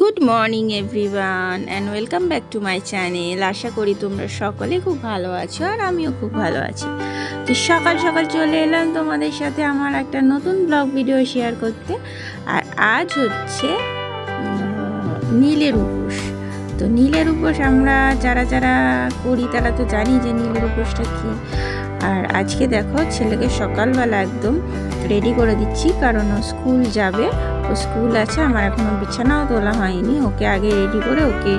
Good morning everyone and welcome back to my channel আশা করি তোমরা সকলে খুব ভালো আছো আর আমিও খুব ভালো আছি। তো সকাল সকাল চলে এলাম তোমাদের সাথে আমার একটা নতুন ব্লগ ভিডিও শেয়ার করতে। আর আজ হচ্ছে নীলের উপোস। তো নীলের উপোস আমরা যারা যারা করি তারা তো জানি যে নীলের উপোসটা কী। আর আজকে দেখো ছেলেকে সকালবেলা একদম রেডি করে দিচ্ছি, কারণ ও স্কুল যাবে। স্কুল আছে, আমার এখনও বিছানাও তোলা হয়নি। ওকে আগে রেডি করে ওকে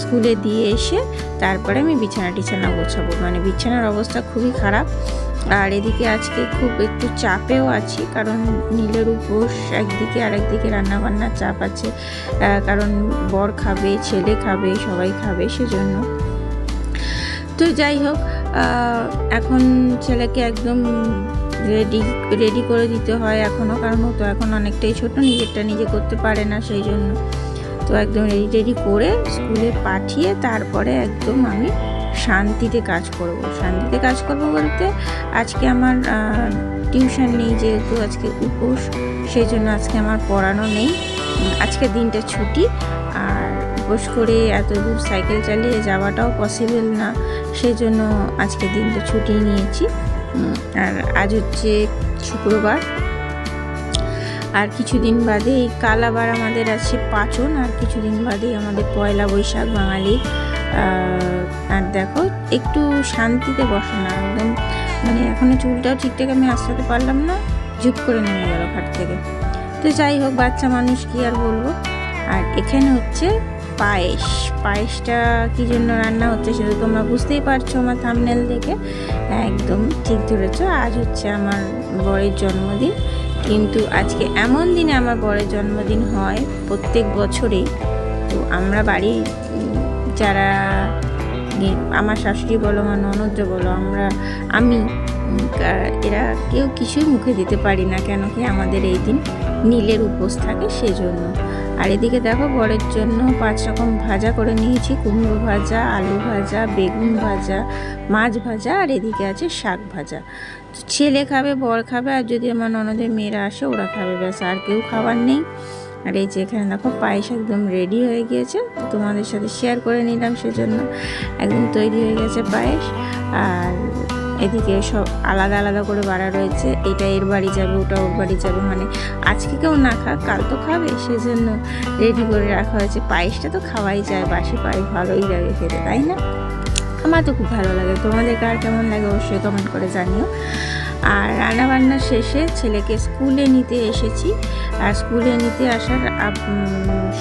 স্কুলে দিয়ে এসে তারপরে আমি বিছানা টিছানা গোছাবো। মানে বিছানার অবস্থা খুবই খারাপ। আর এদিকে আজকে খুব একটু চাপেও আছি, কারণ নীলের উপোস একদিকে আর একদিকে রান্নাবান্নার চাপ আছে। কারণ বর খাবে, ছেলে খাবে, সবাই খাবে সেজন্য। তো যাই হোক এখন ছেলেকে একদম রেডি রেডি করে দিতে হয় এখনও কারণ তো এখন অনেকটাই ছোট, নিজেরটা নিজে করতে পারে না সেই জন্য। তো একদম রেডি রেডি করে স্কুলে পাঠিয়ে তারপরে একদম আমি শান্তিতে কাজ করব। শান্তিতে কাজ করব বলতে আজকে আমার টিউশন নেই যেহেতু আজকে উপোস, সেই জন্য আজকে আমার পড়ানো নেই। আজকে দিনটা ছুটি, আর উপোস করে এত দূর সাইকেল চালিয়ে যাওয়াটাও পসিবল না। সেই জন্য আজকে দিনটা ছুটি নিয়েছি। আর আজ হচ্ছে শুক্রবার। আর কিছুদিন বাদে এই কাল আবার আমাদের আছে পাচন, আর কিছুদিন বাদেই আমাদের পয়লা বৈশাখ বাঙালি। আর দেখো, একটু শান্তিতে বসো না, একদম। মানে এখনও চুলটাও ঠিকঠাক আমি আসাতে পারলাম না, ঝুপ করে নেমে গেল খাট থেকে। তো যাই হোক, বাচ্চা মানুষ কি আর বলব? আর এখানে হচ্ছে পায়েস। পায়েসটা কি জন্য রান্না হচ্ছে সেটা তোমরা বুঝতেই পারছ আমার থামনেল দেখে। একদম ঠিক ধরেছো। আজ হচ্ছে আমার বরের জন্মদিন। কিন্তু আজকে এমন দিনে আমার বরের জন্মদিন হয় প্রত্যেক বছরেই। তো আমরা বাড়ি যারা আমার শাশুড়ি বলো, আমার ননদ বলো, আমরা, আমি এরা কেউ কিছুই মুখে দিতে পারি না কেন কি আমাদের এই দিন নীলের উপোস থাকে সেজন্য। আর এদিকে দেখো বরের জন্য পাঁচ রকম ভাজা করে নিয়েছি। কুমড়ো ভাজা, আলু ভাজা, বেগুন ভাজা, মাছ ভাজা আর এদিকে আছে শাক ভাজা। তো ছেলে খাবে, বর খাবে আর যদি আমার ননদের মেয়েরা আসে ওরা খাবে ব্যাস, আর কেউ খাবার নেই। আর এই যে এখানে দেখো পায়েস একদম রেডি হয়ে গিয়েছে। তোমাদের সাথে শেয়ার করে নিলাম সেজন্য। একদম তৈরি হয়ে গেছে পায়েস। আর এদিকে সব আলাদা আলাদা করে বাড়া রয়েছে। এটা এর বাড়ি যাবে, ওটা ওর বাড়ি যাবে মানে আজকে কেউ না খাক, কাল তো খাবে, সেজন্য রেডি করে রাখা হয়েছে। পায়েসটা তো খাওয়াই যায়, বাসি পায়েস ভালোই লাগে খেতে, তাই না? আমার তো খুব ভালো লাগে। তোমাদের কার কেমন লাগে অবশ্যই কমেন্ট করে জানিও। আর রান্নাবান্না শেষে ছেলেকে স্কুলে নিতে এসেছি। আর স্কুলে নিতে আসার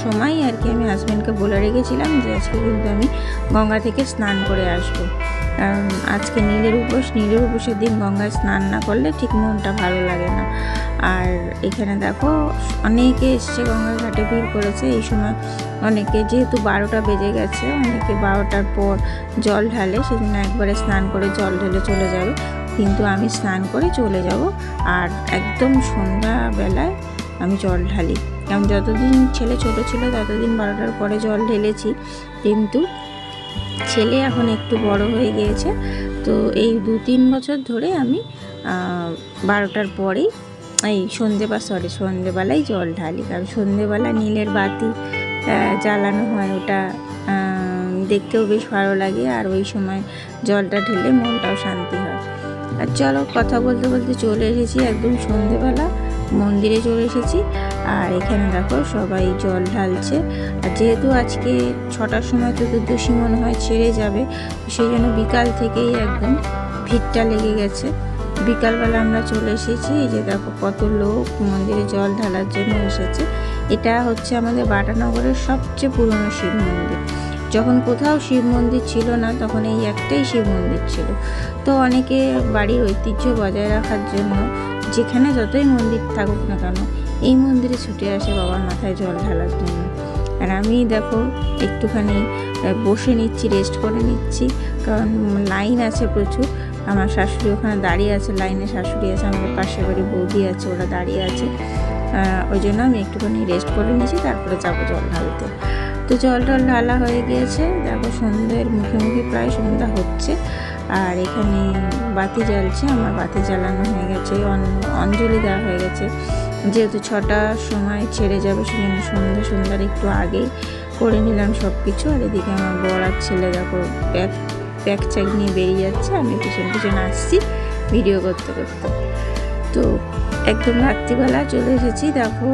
সময় আর কি আমি হাজব্যান্ডকে বলে রেখেছিলাম যে আজকে কিন্তু আমি গঙ্গা থেকে স্নান করে আসব। আজকে নীলের উপোস, নীলের উপোসের দিন গঙ্গায় স্নান না করলে ঠিক মনটা ভালো লাগে না। আর এখানে দেখো, অনেকে এসছে গঙ্গার ঘাটে ভিড় করেছে, এই সময় অনেকে যেহেতু বারোটা বেজে গেছে, অনেকে বারোটার পর জল ঢালে সেদিন একবারে স্নান করে জল ঢেলে চলে যাবে। কিন্তু আমি স্নান করে চলে যাব আর একদম সন্ধ্যাবেলায় আমি জল ঢালি। কারণ যতদিন ছেলে ছোট ছিল, ততদিন বারোটার পরে জল ঢেলেছি। কিন্তু ছেলে এখন একটু বড় হয়ে গিয়েছে। তো এই দু তিন বছর ধরে আমি বারোটার পরেই এই সন্ধে বা সরি সন্ধেবেলায় জল ঢালি। কারণ সন্ধেবেলা নীলের বাতি জ্বালানো হয় ওটা দেখতেও বেশ ভালো লাগে। আর ওই সময় জলটা ঢেলে মনটাও শান্তি হয়। আর চলো কথা বলতে বলতে চলে এসেছি একদম সন্ধেবেলা। মন্দিরে চলে এসেছি। আর এখানে দেখো সবাই জল ঢালছে। আর যেহেতু আজকে ছটার সময় চতুর্দশী মনে হয় ছেড়ে যাবে, সেই জন্য বিকাল থেকেই একদম ভিড়টা লেগে গেছে। বিকালবেলা আমরা চলে এসেছি, এই যে দেখো কত লোক মন্দিরে জল ঢালার জন্য এসেছে। এটা হচ্ছে আমাদের বাটানগরের সবচেয়ে পুরনো শিব মন্দির। যখন কোথাও শিব মন্দির ছিল না, তখন এই একটাই শিব মন্দির ছিল। তো অনেকে বাড়ির ঐতিহ্য বজায় রাখার জন্য যেখানে যতই মন্দির থাকুক না কেন, এই মন্দিরে ছুটে আসে বাবার মাথায় জল ঢালার জন্য। আর আমি দেখো, একটুখানি বসে নিচ্ছি রেস্ট করে নিচ্ছি, কারণ লাইন আছে প্রচুর। আমার শাশুড়ি ওখানে দাঁড়িয়ে আছে লাইনে শাশুড়ি আছে, আমাদের পাশের বাড়ি বৌদি আছে, ওরা দাঁড়িয়ে আছে। ওই জন্য আমি একটুখানি রেস্ট করে নিয়েছি, তারপরে যাব জল ঢালতে। তো জল টল ঢালা হয়ে গিয়েছে, দেখো সন্ধ্যের মুখে মুখে প্রায় সন্ধ্যা হচ্ছে। আর এখানে বাতি জ্বালছে, আমার বাতি জ্বালানো হয়ে গেছে অঞ্জলি দেওয়া হয়ে গেছে। যেহেতু ছটার সময় ছেড়ে যাবে, সেজন্য সন্ধ্যা, সন্ধ্যার একটু আগেই করে নিলাম সব কিছু আর এদিকে আমার বর আর ছেলে দেখো, ব্যাগ ব্যাগ চ্যাগ নিয়ে বেরিয়ে যাচ্ছে, আমি পিছন পিছন আসছি ভিডিও করতে করতে। তো একদম রাত্রিবেলা চলে এসেছি, দেখো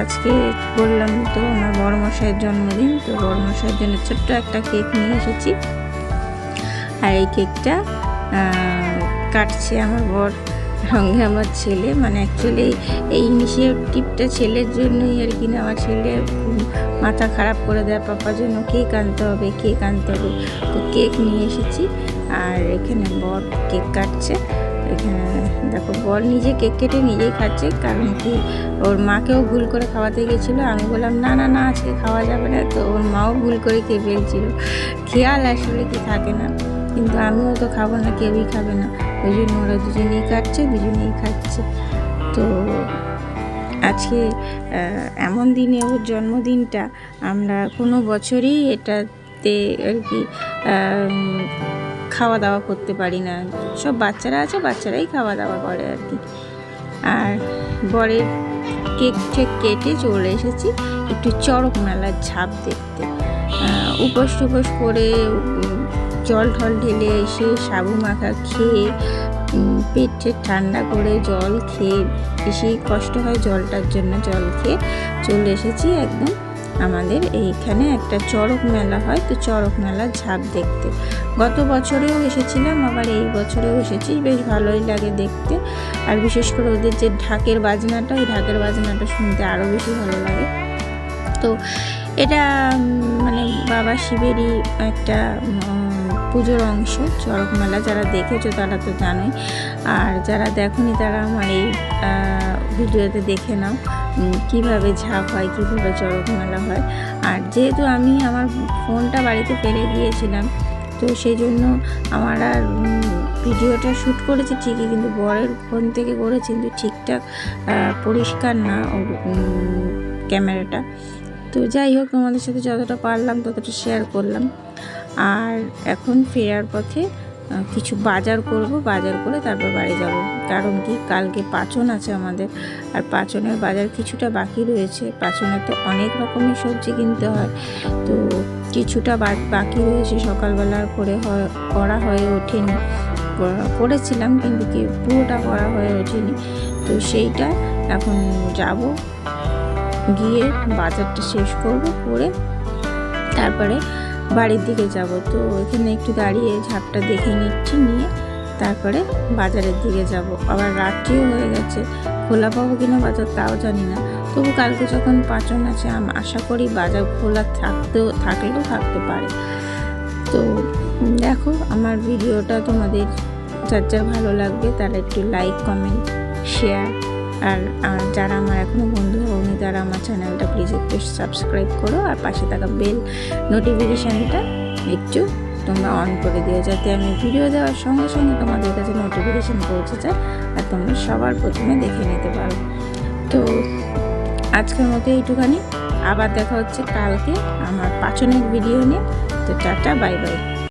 আজকে বললাম তো আমার বড় মশাইয়ের জন্মদিন, তো বড় মশাইয়ের জন্য ছোট্ট একটা কেক নিয়ে এসেছি। আর এই কেকটা কাটছে আমার বর সঙ্গে আমার ছেলে। মানে অ্যাকচুয়ালি এই ইনিশিয়েটিভটা ছেলের জন্যই আর কি না, আমার ছেলে মাথা খারাপ করে দেয় পাপার জন্য কেক আনতে হবে, কেক আনতে হবে। তো কেক নিয়ে এসেছি, আর এখানে বর কেক কাটছে। এখানে দেখো, বর নিজে কেক কেটে নিজেই খাচ্ছে, কারণ কি ওর মাকেও ভুল করে খাওয়াতে গেছিল। আমি বললাম, না না না, আজকে খাওয়া যাবে না। তো ওর মাও ভুল করে খেয়ে ফেলছিল। খেয়াল আসলে কি থাকে না। কিন্তু আমিও তো খাব না, কেউই খাবে না। ওই জন্য ওরা দুজনেই কাটছে, দুজনেই খাচ্ছে। তো আজকে এমন দিনে ওর জন্মদিনটা, আমরা কোনো বছরই এটাতে আর কি খাওয়া দাওয়া করতে পারি না। সব বাচ্চারা আছে, বাচ্চারাই খাওয়া দাওয়া করে আর কি। আর বরের কেক ঠেক কেটে চলে এসেছি একটু চড়ক মেলার ঝাঁপ দেখতে। উপোস টুপোস করে জল ঠল ঢেলে এসে সাবু মাখা খেয়ে পেট ঠান্ডা করে জল খেয়ে, বেশি কষ্ট হয় জলটার জন্য জল খেয়ে চলে এসেছি একদম আমাদের এইখানে একটা চড়ক মেলা হয়। তো চড়ক মেলার ঝাঁপ দেখতে। গত বছরেও এসেছিলাম, আবার এই বছরেও এসেছি। বেশ ভালোই লাগে দেখতে। আর বিশেষ করে ওদের যে ঢাকের বাজনাটা ওই ঢাকের বাজনাটা শুনতে আরও বেশি ভালো লাগে। তো এটা মানে বাবা শিবেরই একটা পুজোর অংশ, চড়ক মেলা যারা দেখেছ তারা তো জানোই। আর যারা দেখোনি তারা আমার এই ভিডিওতে দেখে নাও কীভাবে ঝাঁপ হয়, কীভাবে চড়ক মেলা হয়। আর যেহেতু আমি আমার ফোনটা বাড়িতে ফেলে গিয়েছিলাম তো সেই জন্য আমার আর ভিডিওটা শ্যুট করেছি ঠিকই, কিন্তু বরের ফোন থেকে করেছি, কিন্তু ঠিকঠাক পরিষ্কার না ক্যামেরাটা। তো যাই হোক, তোমাদের সাথে যতটা পারলাম ততটা শেয়ার করলাম। আর এখন ফেরার পথে কিছু বাজার করব, বাজার করে তারপর বাড়ি যাব। কারণ কি? কালকে পাচন আছে আমাদের, আর পাচনের বাজার কিছুটা বাকি রয়েছে। পাচনে তো অনেক রকমের সবজি কিনতে হয়। তো কিছুটা বাকি রয়েছে সকালবেলা করে হয়- করা হয়ে ওঠেনি। করেছিলাম কিন্তু কি, পুরোটা করা হয়ে ওঠেনি। তো সেইটা এখন যাব। গিয়ে বাজারটা শেষ করব, করে তারপরে বাড়ির দিকে যাব। তো এখানে একটু দাঁড়িয়ে ঝাপটা দেখে নিচ্ছি, নিয়ে তারপরে বাজারের দিকে যাব। আবার রাত্রিও হয়ে গেছে। খোলা পাবো কিনা বাজার তাও জানি না। তবু কালকে যখন পাচন আছে, আমি, আশা করি বাজার খোলা থাকতেও, থাকলেও থাকতে পারে। তো দেখো, আমার ভিডিওটা তোমাদের যার যার ভালো লাগবে তারা একটু লাইক কমেন্ট শেয়ার আর আর যারা আমার এখনও বন্ধু হওনি তারা আমার চ্যানেলটা প্লিজ একটু সাবস্ক্রাইব করো আর পাশে থাকা বেল নোটিফিকেশানটা একটু তোমরা অন করে দিও যাতে আমি ভিডিও দেওয়ার সঙ্গে সঙ্গে তোমাদের কাছে নোটিফিকেশান পৌঁছে যায় আর তোমরা সবার প্রথমে দেখে নিতে পারো। তো আজকের মতো এইটুখানি। আবার দেখা হচ্ছে কালকে আমার পাচনের ভিডিও নিয়ে। তো টাটা বাই বাই